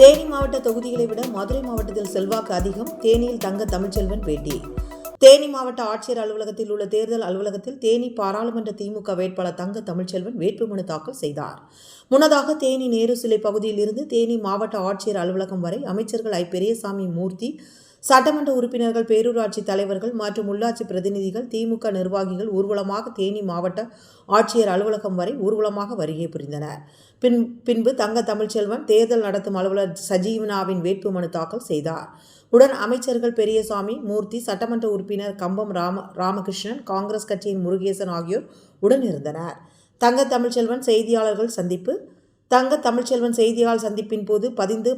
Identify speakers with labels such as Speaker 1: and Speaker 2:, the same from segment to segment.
Speaker 1: தேனி மாவட்ட தொகுதிகளை விட மதுரை மாவட்டத்தில் செல்வாக்கு அதிகம். தேனியில் தங்க தமிழ்ச்செல்வன் பேட்டி. தேனி மாவட்ட ஆட்சியர் அலுவலகத்தில் உள்ள தேர்தல் அலுவலகத்தில் தேனி பாராளுமன்ற திமுக வேட்பாளர் தங்க தமிழ்ச்செல்வன் வேட்புமனு தாக்கல் செய்தார். முன்னதாக தேனி நேரு சிலை பகுதியில் இருந்து தேனி மாவட்ட ஆட்சியர் அலுவலகம் வரை அமைச்சர்கள் ஐ. பெரியசாமி மூர்த்தி சட்டமன்ற உறுப்பினர்கள் பேரூராட்சி தலைவர்கள் மற்றும் உள்ளாட்சி பிரதிநிதிகள் திமுக நிர்வாகிகள் ஊர்வலமாக தேனி மாவட்ட ஆட்சியர் அலுவலகம் வரை ஊர்வலமாக வருகை புரிந்தனர். பின் பின்பு தங்க தமிழ்ச்செல்வன் தேர்தல் நடத்தும் அலுவலர் சஜீவனாவின் வேட்புமனு தாக்கல் செய்தார். உடன் அமைச்சர்கள் பெரியசாமி மூர்த்தி சட்டமன்ற உறுப்பினர் கம்பம் ராம ராமகிருஷ்ணன் காங்கிரஸ் கட்சியின் முருகேசன் ஆகியோர் உடன் இருந்தனர். தங்க தமிழ்ச்செல்வன் செய்தியாளர்கள் சந்திப்பு தங்க தமிழ்ச்செல்வன் செய்தியாளர் சந்திப்பின் போது பதிந்து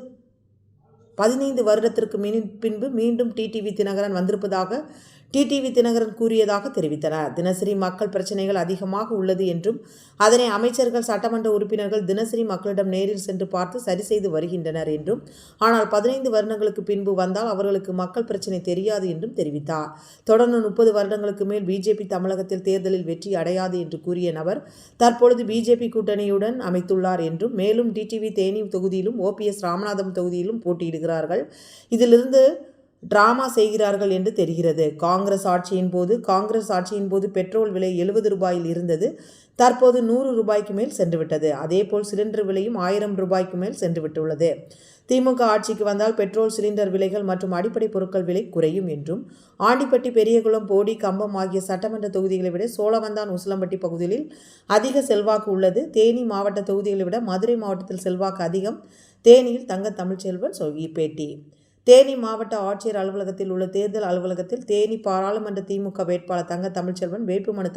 Speaker 1: பதினைந்து வருடத்திற்கு மின் பின்பு மீண்டும் டிடிவி தினகரன் வந்திருப்பதாக டிடிவி தினகரன் கூறியதாக தெரிவித்தனர் தினசரி மக்கள் பிரச்சனைகள் அதிகமாக உள்ளது என்றும் அதனை அமைச்சர்கள் சட்டமன்ற உறுப்பினர்கள் தினசரி மக்களிடம் நேரில் சென்று பார்த்து சரி செய்து வருகின்றனர் என்றும் ஆனால் பதினைந்து வருடங்களுக்கு பின்பு வந்தால் அவர்களுக்கு மக்கள் பிரச்சனை தெரியாது என்றும் தெரிவித்தார். தொடர்ந்து முப்பது வருடங்களுக்கு மேல் பிஜேபி தமிழகத்தில் தேர்தலில் வெற்றி அடையாது என்று கூறிய நபர் தற்பொழுது பிஜேபி கூட்டணியுடன் அமைத்துள்ளார் என்றும் மேலும் டிடிவி தேனி தொகுதியிலும் ஓபிஎஸ் ராமநாதம் தொகுதியிலும் போட்டியிடுகிறார்கள். இதிலிருந்து டிராமா செய்கிறார்கள் என்று தெரிகிறது. காங்கிரஸ் ஆட்சியின் போது காங்கிரஸ் ஆட்சியின் போது பெட்ரோல் விலை எழுபது ரூபாயில் இருந்தது. தற்போது நூறு ரூபாய்க்கு மேல் சென்றுவிட்டது. அதேபோல் சிலிண்டர் விலையும் ஆயிரம் ரூபாய்க்கு மேல் சென்றுவிட்டுள்ளது. திமுக ஆட்சிக்கு வந்தால் பெட்ரோல் சிலிண்டர் விலைகள் மற்றும் அடிப்படை பொருட்கள் விலை குறையும் என்றும் ஆண்டிப்பட்டி பெரியகுளம் போடி கம்பம் ஆகிய சட்டமன்ற தொகுதிகளை விட சோழவந்தான் உசிலம்பட்டி பகுதிகளில் அதிக செல்வாக்கு உள்ளது. தேனி மாவட்ட தொகுதிகளை விட மதுரை மாவட்டத்தில் செல்வாக்கு அதிகம். தேனியில் தங்க தமிழ்ச்செல்வன் சொல்லி பேட்டி. தேனி மாவட்ட ஆட்சியர் அலுவலகத்தில் உள்ள தேர்தல் அலுவலகத்தில் தேனி பாராளுமன்ற திமுக வேட்பாளர் தங்க தமிழ்ச்செல்வன் வேட்புமனு